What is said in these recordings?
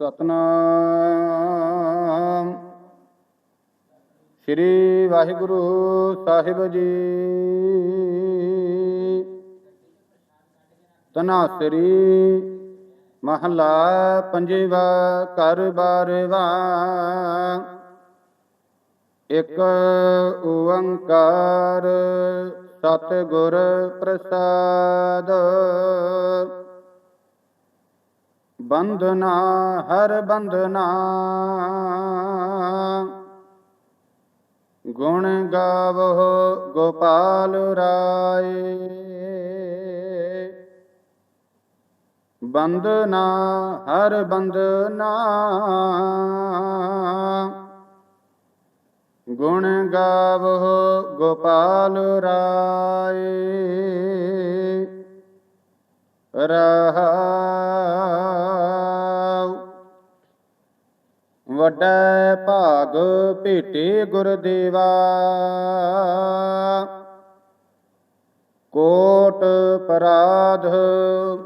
ਸਤਨਾਮ। ਸ੍ਰੀ ਵਾਹਿਗੁਰੂ ਸਾਹਿਬ ਜੀ। ਤਨਾਸਰੀ ਮਹਲਾ ਪੰਜਵਾ ਘਰ ਬਾਰਵਾ। ਇਕ ਓੰਕਾਰ ਸਤਿਗੁਰ ਪ੍ਰਸਾਦ। ਬੰਦਨਾ ਹਰ ਬੰਦਨਾ ਗੁਣ ਗਾਵੋ ਗੋਪਾਲ ਰਾਏ। ਬੰਦਨਾ ਹਰ ਬੰਦਨਾ ਗੁਣ ਗਾਵੋ ਗੋਪਾਲ ਰਾਏ। ਰਹਾਉ ਵੱਡਾ ਭਾਗ ਭੇਟੇ ਗੁਰਦੇਵਾ। ਕੋਟ ਪਰਾਧ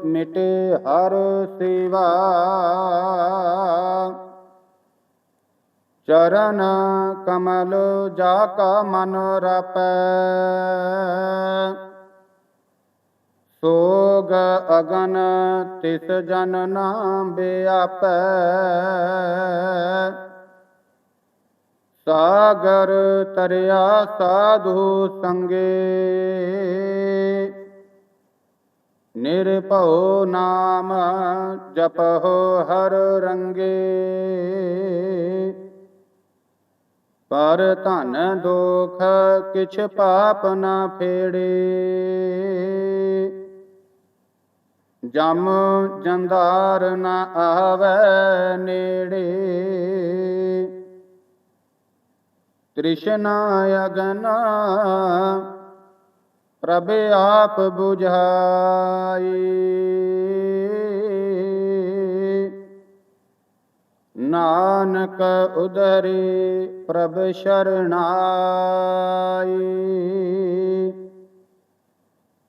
ਮਿਟੇ ਹਰ ਸੇਵਾ। ਚਰਨ ਕਮਲ ਜਾ ਕਾ ਮਨ ਰਪੈ। ਸੋਗ ਅਗਨ, ਤਿਸ ਜਨ ਨਾਮ ਬਿਆਪੈ ਸਾਗਰ ਤਰਿਆ ਸਾਧੂ ਸੰਗੇ। ਨਿਰਭਉ ਨਾਮ ਜਪਹੁ ਹਰ ਰੰਗੇ। ਪਰ ਧਨ ਦੋਖ ਕਿਛ ਪਾਪ ਨਾ ਫੇੜੇ। ਜਮ ਜੰਦਾਰ ਨਾ ਆਵੈ ਨੇੜੇ। ਤ੍ਰਿਸ਼ਨਾ ਅਗਨ ਪ੍ਰਭ ਆਪ 부ਝਾਈ ਨਾਨਕ ਉਦਰੇ ਪ੍ਰਭ ਸ਼ਰਣਾਈ।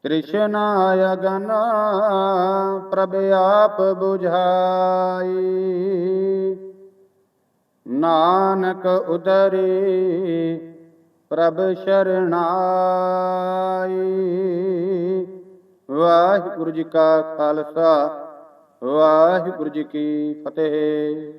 ਤ੍ਰਿਸ਼ਨਾ ਅਗਨ ਪ੍ਰਭ ਆਪ 부ਝਾਈ ਨਾਨਕ ਉਦਰੇ, ਪ੍ਰਭ ਸ਼ਰਣਾਈ। ਵਾਹਿਗੁਰੂ ਜੀ ਕਾ ਖਾਲਸਾ, ਵਾਹਿਗੁਰੂ ਜੀ ਕੀ ਫਤਿਹ।